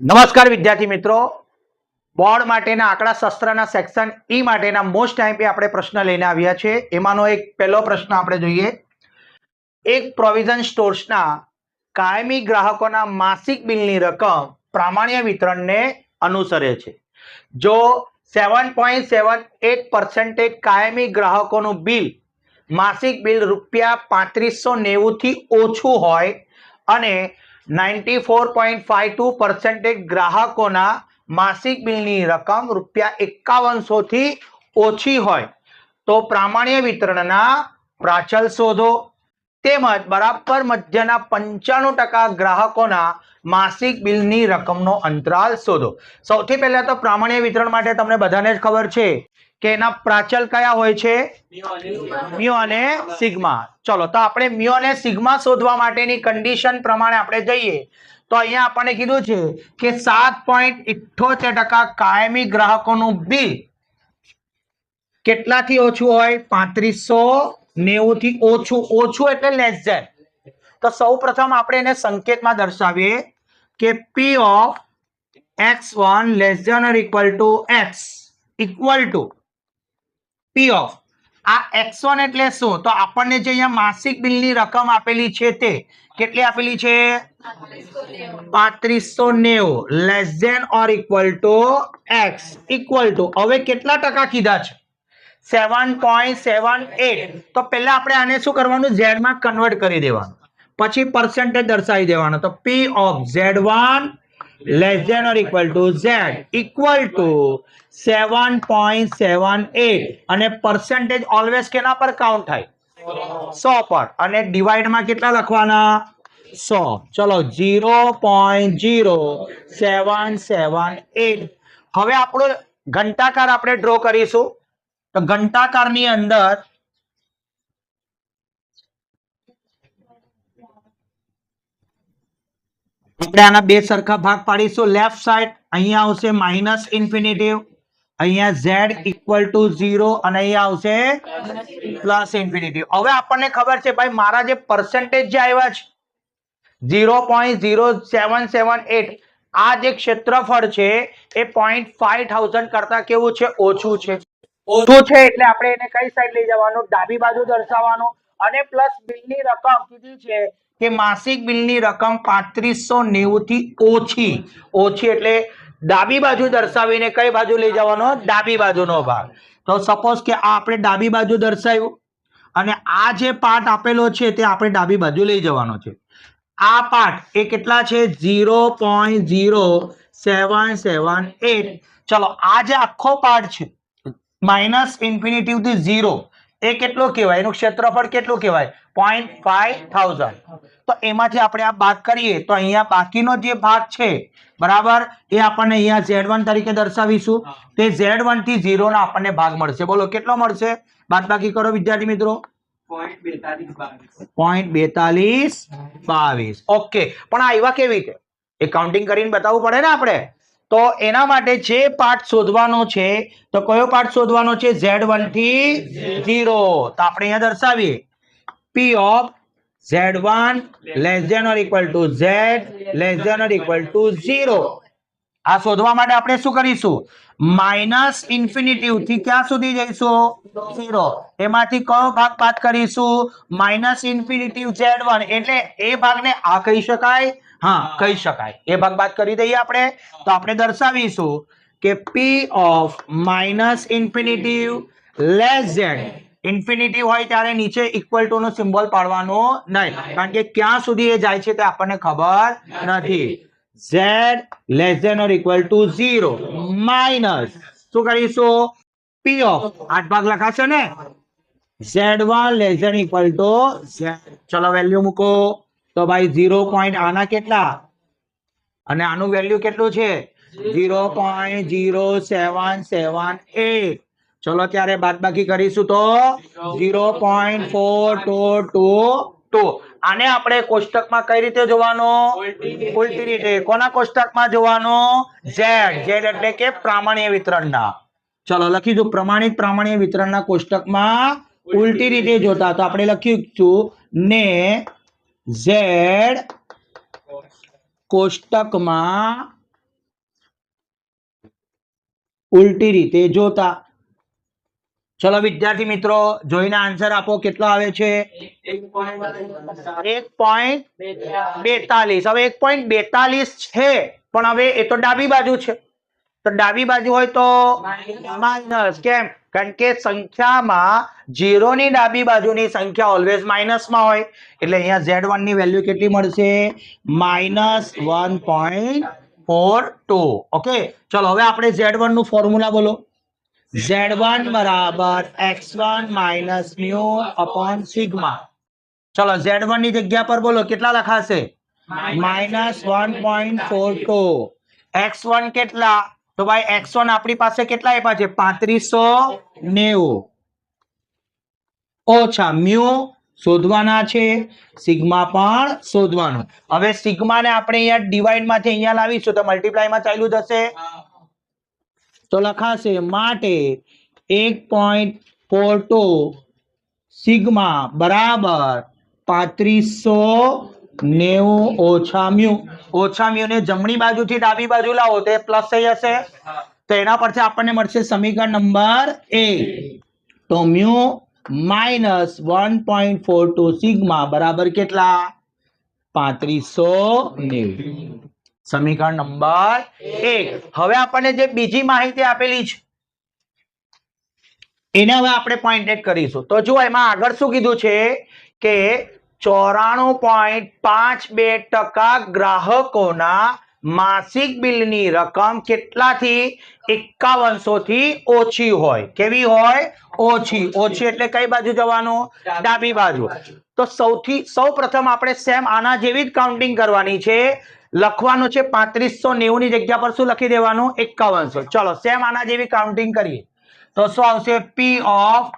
નમસ્કાર વિદ્યાર્થી મિત્રો. બોર્ડ માટેના આંકડા શાસ્ત્રના સેક્શન ઈ માટેના મોસ્ટ ટાઈમ આપણે પ્રશ્ન લઈને આવ્યા છે. એમાંનો એક પહેલો પ્રશ્ન આપણે જોઈએ. એક પ્રોવિઝન સ્ટોર્સના કાયમી ગ્રાહકોના માસિક બિલની રકમ પ્રામાણ્ય વિતરણને અનુસરે છે. જો seven point seven eight percentage કાયમી ગ્રાહકોનું બિલ માસિક બિલ રૂપિયા પાંત્રીસો નેવુંથી ઓછું હોય અને ninety four point five two percentage ગ્રાહકોના માસિક બિલની રકમ રૂપિયા એકાવનસોથી ઓછી હોય. તો પ્રામાણ્ય વિતરણના પ્રાચલ શોધો. તેમજ બરાબર મધ્યના પંચાણું ટકા ગ્રાહકોના માસિક બિલની રકમનો અંતરાલ શોધો. સૌથી પહેલાં તો પ્રામાણ્ય વિતરણ માટે તમને બધાને જ ખબર છે કે એના પ્રાચલ કયા હોય છે? મ્યુ અને સિગ્મા. ચલો તો આપણે મ્યુ અને સિગ્મા શોધવા માટેની કન્ડિશન પ્રમાણે આપણે જઈએ. તો અહીંયા આપણને કીધું છે કે સાત પોઈન્ટ ઇઠ્ઠોતેર ટકા કાયમી ગ્રાહકોનું બિલ કેટલાથી ઓછું હોય? પાંત્રીસો નેવું થી ઓછું. ઓછું એટલે લેસ ધેન તો સૌ પ્રથમ આપણે એને સંકેતમાં દર્શાવીએ કે P of X one less than or equal to X equal to P of આ એક્સ વન એટલે શું? તો આપણને જે અહીંયા માસિક બિલની રકમ આપેલી છે તે કેટલી આપેલી છે? પાંત્રીસો નેવું. Less than or equal to X equal to હવે કેટલા ટકા કીધા છે? સેવન પોઈન્ટ સેવન એટ તો પહેલાં આપણે આને શું કરવાનું? ઝેડમાં કન્વર્ટ કરી દેવાનું. પછી પર્સન્ટેજ દર્શાવી દેવાનો. તો P of Z one less than or equal to seven point seven eight અને પર્સન્ટેજ ઓલવેઝ કેના પર કાઉન્ટ થાય? સો પર. અને ડિવાઈડમાં કેટલા લખવાના? સો. ચલો zero point zero seven seven eight હવે આપણો ઘંટાકાર આપણે ડ્રો કરીશું. તો ઘંટાકારની અંદર આપણે આના બે સરખા ભાગ પાડીશું. લેફ્ટ સાઈડ અહીંયા આવશે માઇનસ ઇન્ફિનિટિવ અહીંયા ઝેડ ઇક્વલ ટુ ઝીરો અને અહીંયા આવશે પ્લસ ઇન્ફિનિટિવ હવે આપણને ખબર છે, ભાઈ, મારા જે પર્સન્ટેજ જે આવ્યા છે zero point zero seven seven eight આ જે ક્ષેત્રફળ છે, એ પોઈન્ટ ફાઈવ થાઉઝન્ડ કરતા કેવું છે? ઓછું છે. ઓછું છે એટલે આપણે એને કઈ સાઈડ લઈ જવાનું? ડાબી બાજુ દર્શાવવાનું. અને પ્લસ બિલની રકમ કીધી છે કે માસિક બિલની રકમ પાંત્રીસો નેવુંથી ઓછી ઓછી એટલે ડાબી બાજુ દર્શાવીને કઈ બાજુ લઈ જવાનો? ડાબી બાજુનો ભાગ. તો સપોઝ કે આ આપણે ડાબી બાજુ દર્શાવ્યું અને આ જે પાર્ટ આપેલો છે તે આપણે ડાબી બાજુ લઈ જવાનો છે. આ પાર્ટ એ કેટલા છે? Zero point zero seven seven eight. ચલો, આ જે આખો પાર્ટ છે, માઇનસ ઇન્ફિનિટિવથી ઝીરો એ કેટલો કહેવાય? એનું ક્ષેત્રફળ કેટલું કહેવાય? પોઈન્ટ ફાઈવ થાઉઝન્ડ તો એમાંથી આપણે આ બાદ કરીએ તો અહીંયા બાકીનો જે ભાગ છે બરાબર? એ આપણને અહીંયા ઝેડ વન તરીકે દર્શાવીશું. તે ઝેડ વનથી થી ઝીરો ના આપણને ભાગ મળશે. બોલો કેટલો મળશે? બાદ બાકી કરો વિદ્યાર્થી મિત્રો. પોઈન્ટ બેતાલીસ બાવીસ. ઓકે પણ આ આવ્યા કેવી રીતે? એ કાઉન્ટિંગ કરીને બતાવવું પડે ને આપણે? તો એના માટે જે પાર્ટ શોધવાનો છે, તો કયો પાર્ટ શોધવાનો છે? ઝેડ વનથી ઝીરો. તો આપણે અહીંયા દર્શાવીએ. P of Z one less than or equal to Z less than or equal to zero આ શોધવા માટે આપણે શું કરીશું? માઇનસ ઇન્ફિનિટિવથી ક્યાં સુધી જઈશું? ઝીરો એમાંથી કયો ભાગ બાદ કરીશું? Minus infinitive Z one. એટલે એ ભાગને આ કહી શકાય. હા કહી શકાય. એ ભાગ બાદ કરી દઈએ આપણે. તો આપણે દર્શાવીશું કે P of minus infinitive less Z infinitive હોય ત્યારે નીચે ઇક્વલ ટુ નો સિમ્બોલ પાડવાનો નહીં. કારણ કે ક્યાં સુધી એ જાય છે તે આપણને ખબર નથી. Z less than or equal to zero minus શું કરીશું? પી ઓફ આઠ ભાગ લખાશે ને? Z one less than equal to Z ચલો વેલ્યુ મૂકો. તો ભાઈ ઝીરો પોઈન્ટ આના કેટલા? અને આનું વેલ્યુ કેટલું છે? Zero point zero seven seven eight ચલો ત્યારે બાદબાકી કરીશું તો zero point four two two two આને આપણે કોષ્ટકમાં કઈ રીતે જોવાનો? ઉલટી રીતે. કોના કોષ્ટકમાં જોવાનો? ઝેડ ઝેડ એટલે કે પ્રામાણ્ય વિતરણના. ચલો લખી દઉં પ્રમાણિત પ્રામાણ્ય વિતરણના કોષ્ટકમાં ઉલટી રીતે જોતા. તો આપણે લખ્યું ને ઝેડ કોષ્ટકમાં ઉલટી રીતે જોતા. ચલો વિદ્યાર્થી મિત્રો, જોઈને આન્સર આપો કેટલો આવે છે? એક પોઈન્ટ બેતાલીસ. હવે એક પોઈન્ટ બેતાલીસ છે, પણ હવે એ તો ડાબી બાજુ છે. તો ડાબી બાજુ હોય તો માઇનસ. કેમ? કારણ કે સંખ્યામાં ઝીરોની ની ડાબી બાજુની સંખ્યા ઓલવેઝ માઇનસમાં હોય. એટલે અહીંયા ઝેડ વનની વેલ્યુ કેટલી મળશે? Minus one point four two. Okay? ચલો હવે આપણે ઝેડ વનનું ફોર્મ્યુલા બોલો. ઝેડ વન બરાબર X one minus mu upon sigma. ચલો ઝેડ વનની જગ્યા પર બોલો. કેટલા લખાશે? Minus one point four two. X one કેટલા? તો ભાઈ એક્સો વન આપણી પાસે કેટલા આપ્યા છે? પાંત્રીસો નેવું. ઓછા મ્યુ શોધવાના છે. સિગ્મા પણ શોધવાનું. હવે સિગમાને આપણે અહીંયા ડિવાઈડમાંથી અહીંયા લાવીશું તો મલ્ટીપ્લાયમાં ચાલુ જશે. તો લખાશે માટે એક પોઈન્ટ ફોર ટુ સિગ્મા બરાબર પાંત્રીસો નેવું ઓછા મ્યુ ઓછા મ્યુ ને જમણી બાજુથી ડાબી બાજુ લાવો, તો પ્લસ થઈ જશે. તો એના પરથી આપણને મળશે સમીકરણ નંબર એ. તો mu minus one point four two sigma બરાબર કેટલા? પાંત્રીસો નેવું. સમીકરણ નંબર એક હવે આપણને જે બીજી માહિતી આપેલી છે, એને હવે આપણે પોઈન્ટેડ કરીશું. તો જુઓ, એમાં આગળ શું કીધું છે કે ચોરાણું પોઈન્ટ પાંચ બે ટકા ગ્રાહકોના માસિક બિલની રકમ કેટલાથી એકાવનસો થી ઓછી હોય? કેવી હોય? ઓછી. ઓછી એટલે કઈ બાજુ જવાનું? ડાબી બાજુ. તો સૌથી સૌ પ્રથમ આપણે સેમ આના જેવી જ કાઉન્ટિંગ કરવાની છે. લખવાનું છે પાંત્રીસો નેવું ની જગ્યા પર શું લખી દેવાનું? એકાવનસો. ચલો, સેમ આના જેવી કાઉન્ટિંગ કરીએ. તો શું આવશે? P of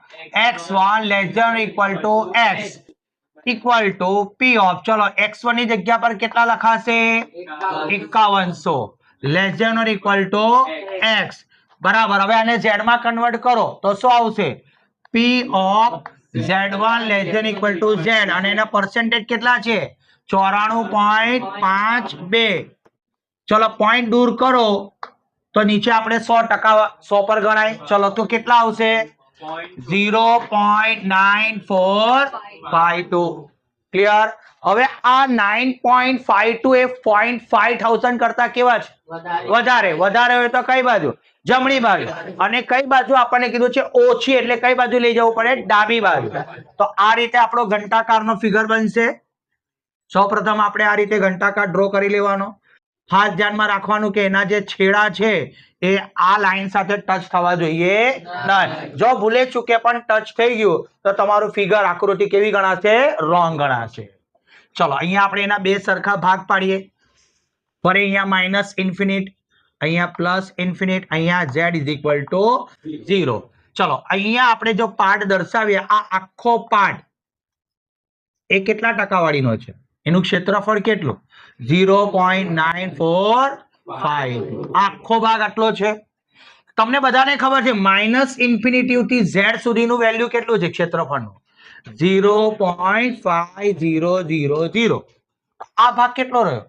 X one less equal to X equal to P of ચલો એક્સ વનની જગ્યા પર કેટલા લખાશે? એકાવનસો. Less or equal to X બરાબર, હવે આને ઝેડમાં કન્વર્ટ કરો, તો શું આવશે? P of Z one less equal to Z અને એના પર્સન્ટેજ કેટલા છે? ચોરાણું પોઈન્ટ પાંચ બે. ચલો પોઈન્ટ દૂર કરો. તો નીચે આપણે સો ટકા, સો પર ગણાય. ચલો, તો કેટલા આવશે? Zero point nine four five two clear હવે આ નાઇન પોઈન્ટ ફાઈવ ટુ એ પોઈન્ટ ફાઈવ થાઉઝન્ડ કરતા કેવા છે? વધારે. વધારે. હોય તો કઈ બાજુ? જમણી બાજુ. અને કઈ બાજુ આપણને કીધું છે ઓછી એટલે કઈ બાજુ લઈ જવું પડે? ડાબી બાજુ. તો આ રીતે આપણો ઘંટાકારનો ફિગર બનશે. સૌપ્રથમ આપણે આ રીતે ઘંટાકાર ડ્રો કરી લેવાનો. ખાસ ધ્યાનમાં રાખવાનું કે એના જે છેડા છે, એ આ લાઈન સાથે ટચ થવા જોઈએ નહીં. જો ભૂલે ચૂકે પણ ટચ થઈ ગયું, તો તમારું ફિગર આકૃતિ કેવી ગણાશે? રોંગ ગણાશે. ચલો, અહીંયા આપણે એના બે સરખા ભાગ પાડીએ. ફરી અહીંયા માઇનસ ઇન્ફિનિટ, અહીંયા પ્લસ ઇન્ફિનિટ, અહીંયા Z is equal to zero. ચલો, અહીંયા આપણે જો પાર્ટ દર્શાવીએ, આ આખો પાર્ટ એ કેટલા ટકાવાળીનો છે? એનું ક્ષેત્રફળ કેટલું? Zero point nine four five. આખો ભાગ આટલો છે. તમને બધાને ખબર છે, માઇનસ ઇન્ફિનિટીવથી ઝેડ સુધીનું વેલ્યુ કેટલું છે ક્ષેત્રફળનું? Zero point five zero zero zero. આ ભાગ કેટલો રહ્યો?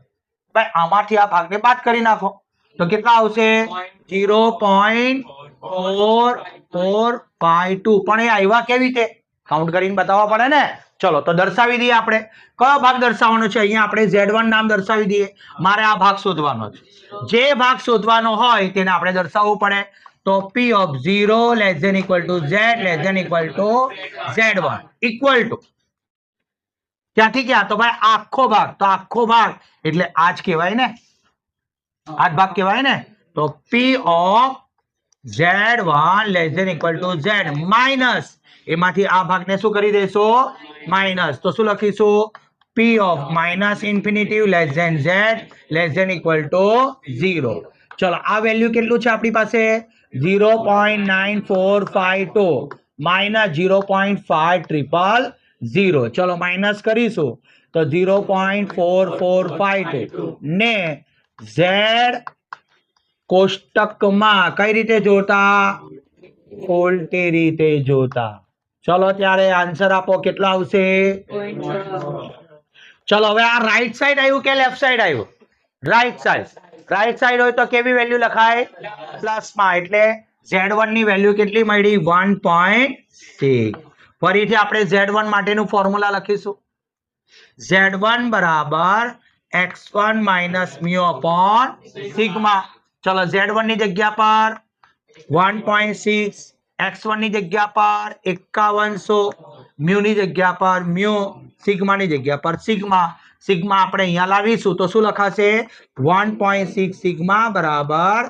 ભાઈ, આમાંથી આ ભાગને બાદ કરી નાખો. તો કેટલા આવશે? Zero point four four five two. પણ એ આવ્યા કેવી રીતે? કાઉન્ટ કરીને બતાવવા પડે ને? ચલો, તો દર્શાવી દઈએ આપણે. કયો ભાગ દર્શાવવાનો છે? અહીંયા આપણે ઝેડ વન નામ દર્શાવી દઈએ. મારે આ ભાગ શોધવાનો છે. જે ભાગ શોધવાનો હોય તેને આપણે દર્શાવવું પડે. તો P of zero less than equal to Z less than equal to Z one equal to ક્યાંથી ક્યાં? તો ભાઈ આખો ભાગ, તો આખો ભાગ. એટલે આ જ કહેવાય ને? આ જ ભાગ કહેવાય ને? તો P of Z one less than equal to Z minus એમાંથી આ ભાગને શું કરી દેશો? માઇનસ. તો શું લખીશું? P of minus infinitive less than Z less than equal to zero ચલો, આ વેલ્યુ કેટલું છે આપણી પાસે? Zero point nine four five two minus zero point five triple zero ચલો માઇનસ કરીશું. તો zero point four four five two ને ઝેડ કોષ્ટકમાં કઈ રીતે જોતા? ફોલ્ટી રીતે જોતા. ચલો ત્યારે આન્સર આપો કેટલો આવશે? ચલો હવે આ રાઈટ સાઈડ આવ્યું કે લેફ્ટ સાઈડ આવ્યું? રાઈટ સાઈડ રાઈટ સાઈડ હોય તો કેવી વેલ્યુ લખાય? પ્લસમાં એટલે ઝેડ વનની વેલ્યુ કેટલી મળી? વન પોઈન્ટ સિક્સ ફરીથી આપણે ઝેડ વન માટેનું ફોર્મ્યુલા લખીશું. ઝેડ વન બરાબર X one minus mu upon sigma ચલો ઝેડ વનની જગ્યા પર. વન પોઈન્ટ સિક્સ એક્સ વનની જગ્યા પર એકાવનસો મ્યુ ની જગ્યા પર મ્યુ સિગ્મા ની જગ્યા પર સિગ્મા. સિગ્મા આપણે અહીંયા લાવીશું તો શું લખાશે? વન પોઈન્ટ સિક્સ સિગ્મા બરાબર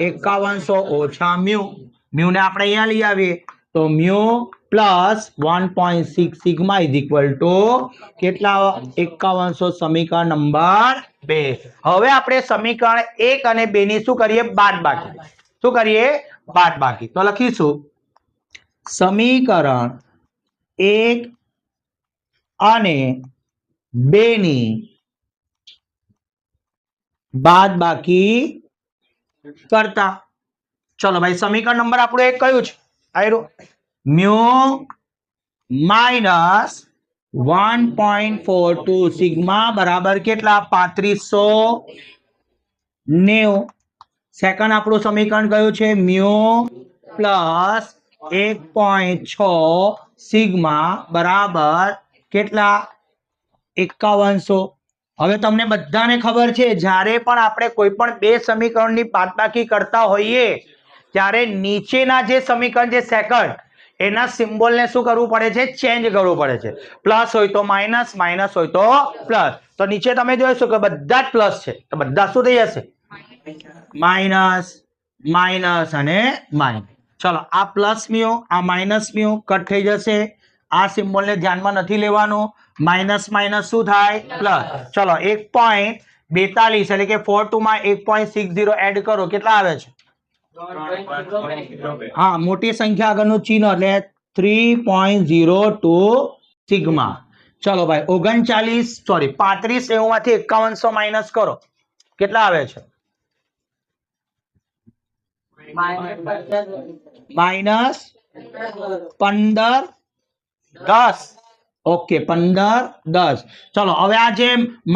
એકાવનસો ઓછા મ્યુ. મ્યુ ને આપણે અહીંયા લઈ આવીએ. તો mu plus one point six sigma is equal to કેટલા? એકાવનસો સમીકરણ નંબર બે. હવે આપણે સમીકરણ એક અને બે ની શું કરીએ? બાદ બાકી શું કરીએ? બાદ બાકી તો લખીશું. સમીકરણ એક અને બે ની બાદ બાકી કરતા. ચલો ભાઈ, સમીકરણ નંબર આપણું એક કયું છે? આયરું. Mu minus one point four two sigma બરાબર કેટલા? પાંત્રીસો નેવું. સેકન્ડ આપણું સમીકરણ કયું છે? મ્યુ પ્લસ એક પોઈન્ટ છ સિગ્મા બરાબર કેટલા? એકાવનસો. હવે તમને બધાને ખબર છે, જ્યારે પણ આપણે કોઈ પણ બે સમીકરણની બાદબાકી કરતા હોઈએ, ત્યારે નીચેના જે સમીકરણ છે સેકન્ડ એના સિમ્બોલને શું કરવું પડે છે? ચેન્જ કરવું પડે છે. પ્લસ હોય તો માઇનસ માઇનસ હોય તો પ્લસ. તો નીચે તમે જોઈશું કે બધા જ પ્લસ છે. તો બધા શું થઈ જશે? માઇનસ માઇનસ અને માઇનસ. ચલો, આ પ્લસ મ્યુ, આ માઇનસ મ્યુ, કટ થઈ જશે. આ સિમ્બોલને ધ્યાનમાં નથી લેવાનું. માઇનસ માઇનસ શું થાય? પ્લસ. ચલો, એક પોઈન્ટ બેતાલીસ, એટલે કે ફોર ટુ માં એક પોઈન્ટ સિક્સ ઝીરો એડ કરો. કેટલા આવે છે? હા, મોટી સંખ્યા આગળનું ચિહ્ન, એટલે three point zero two sigma ચલો ભાઈ, ઓગણચાલીસ સોરી પાંત્રીસ નેવું માંથી એકાવનસો માઇનસ કરો. કેટલા આવે છે? માઇનસ પંદર દસ. ઓકે પંદર દસ. ચલો હવે આ જે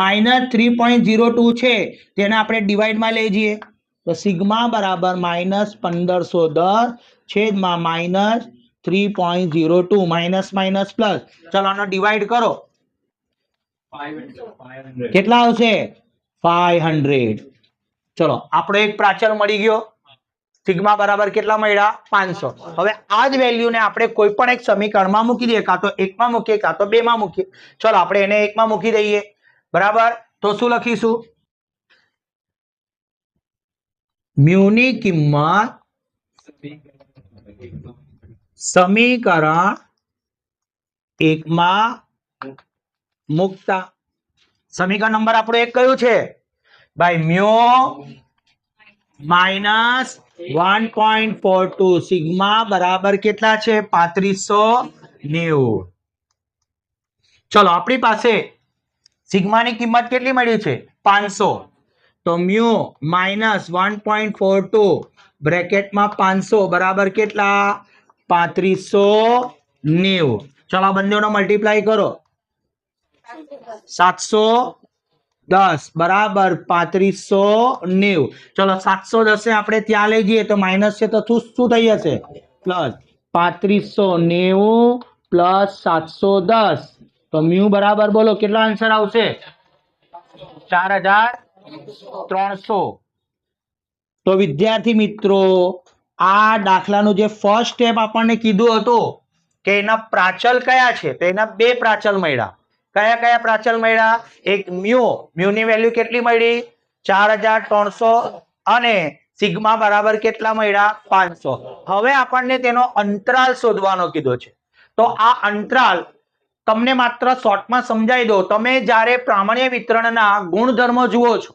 minus three point zero two છે તેને આપણે ડિવાઈડમાં લઈ જઈએ. તો સિગ્મા બરાબર માઇનસ પંદરસો દસ છેદમાં minus three point zero two minus minus plus ચલો આનો ડિવાઈડ કરો. કેટલા આવશે? ફાઈવ હંડ્રેડ ચલો આપણો એક પ્રાચર મળી ગયો. સિગ્મા બરાબર કેટલા મળ્યા? પાંચસો. હવે આ જ વેલ્યુને આપણે કોઈ પણ એક સમીકરણમાં મૂકી દઈએ. કાં તો એકમાં મૂકીએ, કાં તો બેમાં મૂકીએ. ચલો, આપણે એને એકમાં મૂકી દઈએ. બરાબર? તો શું લખીશું? મ્યુની કિંમત સમીકરણ એકમાં મૂકતા. સમીકરણ નંબર આપણો એક કયું છે? ભાઈ, mu minus one point four two sigma બરાબર કેટલા છે? પાંત્રીસો નેવું. ચલો, આપણી પાસે સિગ્માની કિંમત કેટલી મળી છે? પાંચસો. તો mu minus one point four two બ્રેકેટમાં પાંચસો બરાબર કેટલા? પાંત્રીસો નેવું. ચલો, આ બંનેનો મલ્ટીપ્લાય કરો. સાતસો દસ, બરાબર, પાંત્રીસો નેવું. ચલો, સાતસો દસે આપણે ત્યાં લઈ જઈએ તો માઇનસ છે તો શું શું થઈ જશે? પ્લસ પાંત્રીસો નેવું પ્લસ સાતસો દસ. તો મ્યુ બરાબર બોલો, કેટલો આન્સર આવશે? ચાર હજાર ત્રણસો. તો વિદ્યાર્થી મિત્રો, આ દાખલાનું જે ફર્સ્ટ સ્ટેપ આપણને કીધું હતું કે એના પ્રાચલ કયા છે? તો એના બે પ્રાચલ મળ્યા. કયા કયા પ્રાચલ મળ્યા? એક મ્યુ. મ્યુની વેલ્યુ કેટલી મળી? ચાર હજાર ત્રણસો અને સિગ્મા બરાબર કેટલા મળ્યા? પાંચસો. હવે આપણને તેનો અંતરાલ શોધવાનો કીધો છે. તો આ અંતરાલ તમને માત્ર શોર્ટમાં સમજાવી દો તમે જ્યારે પ્રામાણ્ય વિતરણના ગુણધર્મો જુઓ છો,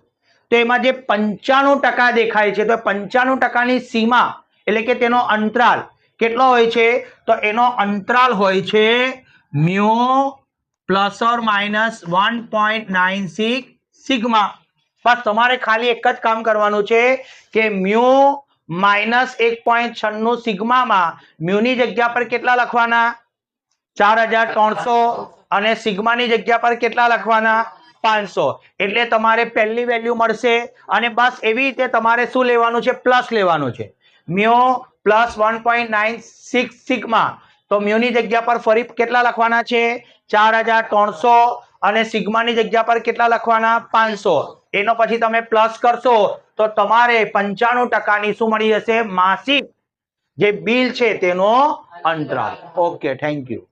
તો એમાં જે પંચાણું ટકા દેખાય છે, તો પંચાણું ટકાની સીમા, એટલે કે તેનો અંતરાલ કેટલો હોય છે? તો એનો અંતરાલ હોય છે mu plus or minus one point nine six sigma. બસ તમારે ખાલી એક જ કામ કરવાનું છે કે મ્યુ માઇનસ એક પોઈન્ટ છન્નું સિગ્મામાં મ્યુની જગ્યા પર કેટલા લખવાના? ચાર હજાર ત્રણસો અને સિગ્માની જગ્યા પર કેટલા લખવાના? પાંચસો. એટલે તમારે પહેલી વેલ્યુ મળશે અને બસ એવી રીતે તમારે શું લેવાનું છે? પ્લસ લેવાનું છે. Mu plus one point nine six sigma. તો મ્યુની જગ્યા પર ફરી કેટલા લખવાના છે? ચાર હજાર ત્રણસો અને સિગ્માની જગ્યા પર કેટલા લખવાના? પાંચસો. એનો પછી તમે પ્લસ કરશો તો તમારે પંચાણું ટકાની શું મળી જશે? માસિક જે બિલ છે તેનો અંતરાલ. Okay thank you